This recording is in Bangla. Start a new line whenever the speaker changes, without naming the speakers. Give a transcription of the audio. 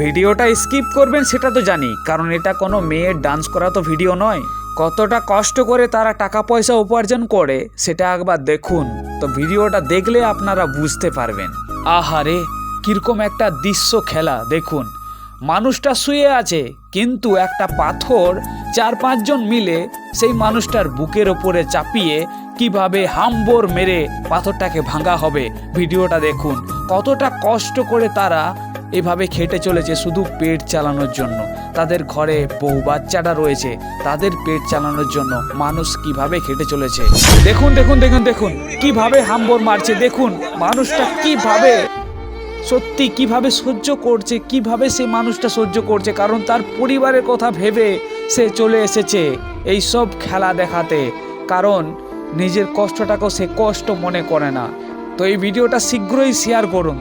ভিডিওটা স্কিপ করবেন সেটা তো জানি, কারণ এটা কোনো মেয়ের ডান্স করা তো ভিডিও নয়। কতটা কষ্ট করে তারা টাকা পয়সা উপার্জন করে, সেটা একবার দেখুন। তো ভিডিওটা দেখলে আপনারা বুঝতে পারবেন। আহারে, কীরকম একটা দৃশ্য খেলা, দেখুন। মানুষটা শুয়ে আছে, কিন্তু একটা পাথর চার পাঁচজন মিলে সেই মানুষটার বুকের ওপরে চাপিয়ে কীভাবে হাম্বর মেরে পাথরটাকে ভাঙা হবে, ভিডিওটা দেখুন। কতটা কষ্ট করে তারা এভাবে খেটে চলেছে শুধু পেট চালানোর জন্য। তাদের ঘরে বউ বাচ্চাটা রয়েছে, তাদের পেট চালানোর জন্য মানুষ কীভাবে খেটে চলেছে? দেখুন দেখুন দেখুন দেখুন, কীভাবে হাম্বর মারছে, দেখুন, মানুষটা কীভাবে সত্যি কীভাবে সহ্য করছে, কীভাবে সে মানুষটা সহ্য করছে, কারণ তার পরিবারের কথা ভেবে সে চলে এসেছে এই সব খেলা দেখাতে। কারণ নিজের কষ্টটাকেও সে কষ্ট মনে করে না। তো এই ভিডিওটা শীঘ্রই শেয়ার করুন।